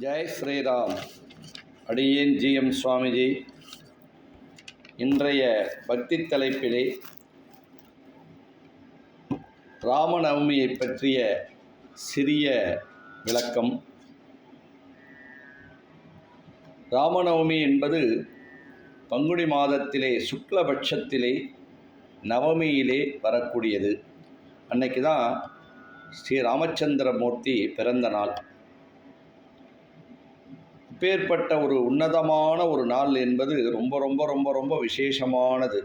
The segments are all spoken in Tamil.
ஜெய் ஸ்ரீராம். அடியேன் ஜிஎம் சுவாமிஜி. இன்றைய பக்தி தலைப்பிலே ராமநவமியை பற்றிய சிறிய விளக்கம். ராமநவமி என்பது பங்குனி மாதத்திலே சுக்லபட்சத்திலே நவமியிலே வரக்கூடியது. அன்னைக்கு தான் ஸ்ரீ ராமச்சந்திரமூர்த்தி பிறந்த நாள். அப்பேற்பட்ட ஒரு உன்னதமான ஒரு நாள் என்பது ரொம்ப ரொம்ப ரொம்ப ரொம்ப விசேஷமானது.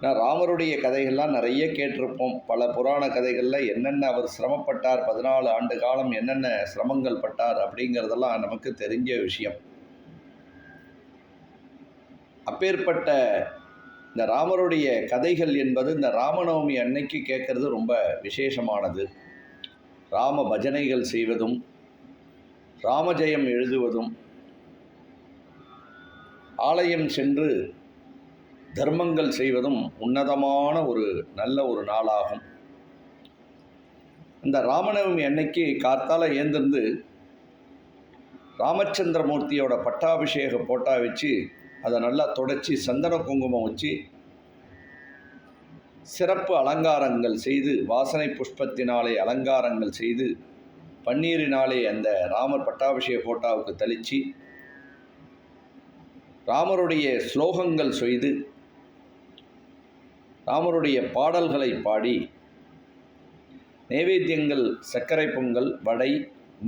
நான் ராமருடைய கதைகள்லாம் நிறைய கேட்டிருப்போம். பல புராண கதைகளில் என்னென்ன அவர் சிரமப்பட்டார் பதினாலு ஆண்டு காலம் என்னென்ன சிரமங்கள் பட்டார் அப்படிங்கிறதெல்லாம் நமக்கு தெரிஞ்ச விஷயம். அப்பேற்பட்ட இந்த ராமருடைய கதைகள் என்பது இந்த ராமநவமி அன்னைக்கு கேட்கறது ரொம்ப விசேஷமானது. ராம பஜனைகள் செய்வதும் ராமஜெயம் எழுதுவதும் ஆலயம் சென்று தர்மங்கள் செய்வதும் உன்னதமான ஒரு நல்ல ஒரு நாளாகும். இந்த ராமநவமி அன்னைக்கு கார்த்தால ஏந்திருந்து ராமச்சந்திரமூர்த்தியோட பட்டாபிஷேக போட்டா வச்சு அதை நல்லா தொடச்சி சந்தன குங்குமம் வச்சு சிறப்பு அலங்காரங்கள் செய்து வாசனை புஷ்பத்தினாலே அலங்காரங்கள் செய்து பன்னீரினாலே அந்த ராமர் பட்டாபிஷேக ஃபோட்டாவுக்கு தெளித்து ராமருடைய ஸ்லோகங்கள் செய்து ராமருடைய பாடல்களை பாடி நைவேத்தியங்கள் சர்க்கரை பொங்கல் வடை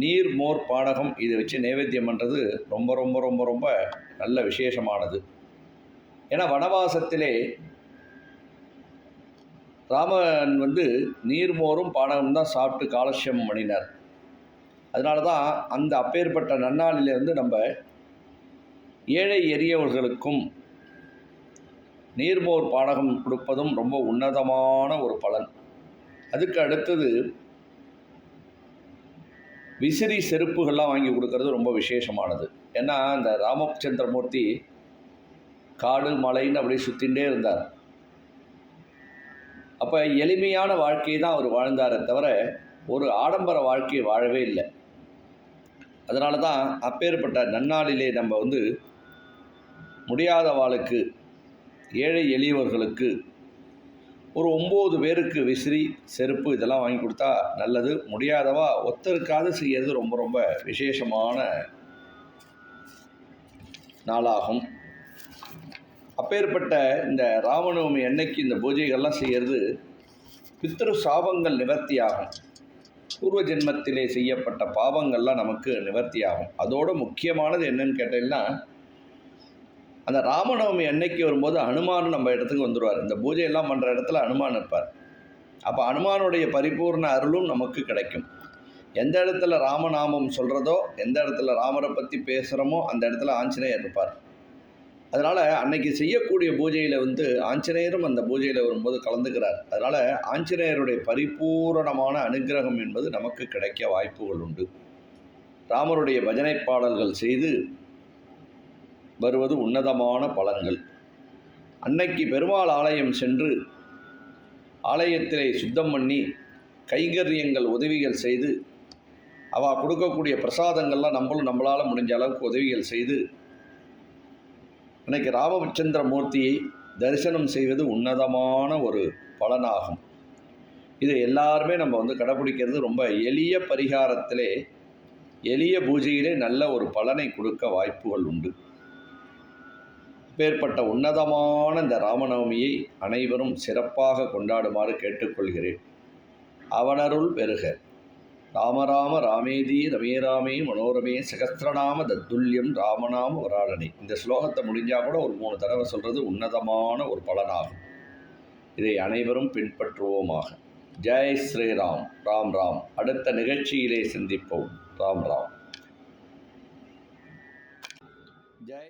நீர் மோர் பானகம் இதை வச்சு நைவேத்தியம் பண்ணுறது ரொம்ப ரொம்ப ரொம்ப ரொம்ப நல்ல விசேஷமானது. ஏன்னா வனவாசத்திலே ராமன் வந்து நீர்மோரும் பானகம் தான் சாப்பிட்டு காலட்சியம் பண்ணினார். அதனால தான் அந்த அப்பேற்பட்ட நன்னாளில் வந்து நம்ம ஏழை எரியவர்களுக்கும் நீர்மோர் பாடகம் கொடுப்பதும் ரொம்ப உன்னதமான ஒரு பலன். அதுக்கு அடுத்தது விசிறி செருப்புகள்லாம் வாங்கி கொடுக்கறது ரொம்ப விசேஷமானது. ஏன்னா இந்த ராமச்சந்திரமூர்த்தி காடு மலைன்னு அப்படியே சுற்றிகிட்டே இருந்தார். அப்போ எளிமையான வாழ்க்கையை தான் அவர் வாழ்ந்தாரே தவிர ஒரு ஆடம்பர வாழ்க்கையை வாழவே இல்லை. அதனால தான் அப்பேற்பட்ட நன்னாளிலே நம்ம வந்து முடியாதவாளுக்கு ஏழை எளியவர்களுக்கு ஒரு ஒம்பது பேருக்கு விசிறி செருப்பு இதெல்லாம் வாங்கி கொடுத்தா நல்லது. முடியாதவா ஒத்தருக்காது செய்யறது ரொம்ப ரொம்ப விசேஷமான நாளாகும். அப்பேற்பட்ட இந்த ராமநவமி அன்னைக்கு இந்த பூஜைகள்லாம் செய்கிறது பித்திரு சாபங்கள் நிவர்த்தியாகும். பூர்வ ஜென்மத்திலே செய்யப்பட்ட பாவங்கள்லாம் நமக்கு நிவர்த்தியாகும். அதோட முக்கியமானது என்னன்னு கேட்டீங்கன்னா அந்த ராமநவமி அன்னைக்கு வரும்போது அனுமான் நம்ம இடத்துக்கு வந்துடுவார் இந்த பூஜையெல்லாம் பண்ணுற இடத்துல அனுமான் இருப்பார். அப்போ அனுமானுடைய பரிபூர்ண அருளும் நமக்கு கிடைக்கும். எந்த இடத்துல ராமநாமம் சொல்கிறதோ எந்த இடத்துல ராமரை பற்றி பேசுகிறோமோ அந்த இடத்துல ஆஞ்சநேயர் இருப்பார். அதனால் அன்னைக்கு செய்யக்கூடிய பூஜையில் வந்து ஆஞ்சநேயரும் அந்த பூஜையில் வரும்போது கலந்துக்கிறார். அதனால் ஆஞ்சநேயருடைய பரிபூரணமான அனுகிரகம் என்பது நமக்கு கிடைக்க வாய்ப்புகள் உண்டு. ராமருடைய பஜனை பாடல்கள் செய்து வருவது உன்னதமான பலன்கள். அன்னைக்கு பெருமாள் ஆலயம் சென்று ஆலயத்திலே சுத்தம் பண்ணி கைங்கரியங்கள் உதவிகள் செய்து அவள் கொடுக்கக்கூடிய பிரசாதங்கள்லாம் நம்மளும் நம்மளால் முடிஞ்ச அளவுக்கு உதவிகள் செய்து அன்னைக்கு ராமச்சந்திர மூர்த்தியை தரிசனம் செய்வது உன்னதமான ஒரு பலனாகும். இது எல்லாருமே நம்ம வந்து கடைப்பிடிக்கிறது ரொம்ப எளிய பரிகாரத்திலே எளிய பூஜையிலே நல்ல ஒரு பலனை கொடுக்க வாய்ப்புகள் உண்டு. பேர்பட்ட உன்னதமான இந்த ராமநவமியை அனைவரும் சிறப்பாக கொண்டாடுமாறு கேட்டுக்கொள்கிறேன். அவனருள் பெறுக. ராமராம ராமேதி ரமே ராமே மனோரமே சகஸ்திரநாம தத்துல்யம் ராமநாம வராடனே இந்த ஸ்லோகத்தை முடிஞ்சால் கூட ஒரு மூணு தடவை சொல்கிறது உன்னதமான ஒரு பலனாகும். இதை அனைவரும் பின்பற்றுவோமாக. ஜெய் ஸ்ரீராம். ராம் ராம். அடுத்த நிகழ்ச்சியிலே சந்திப்போம். ராம் ராம். ஜெய்.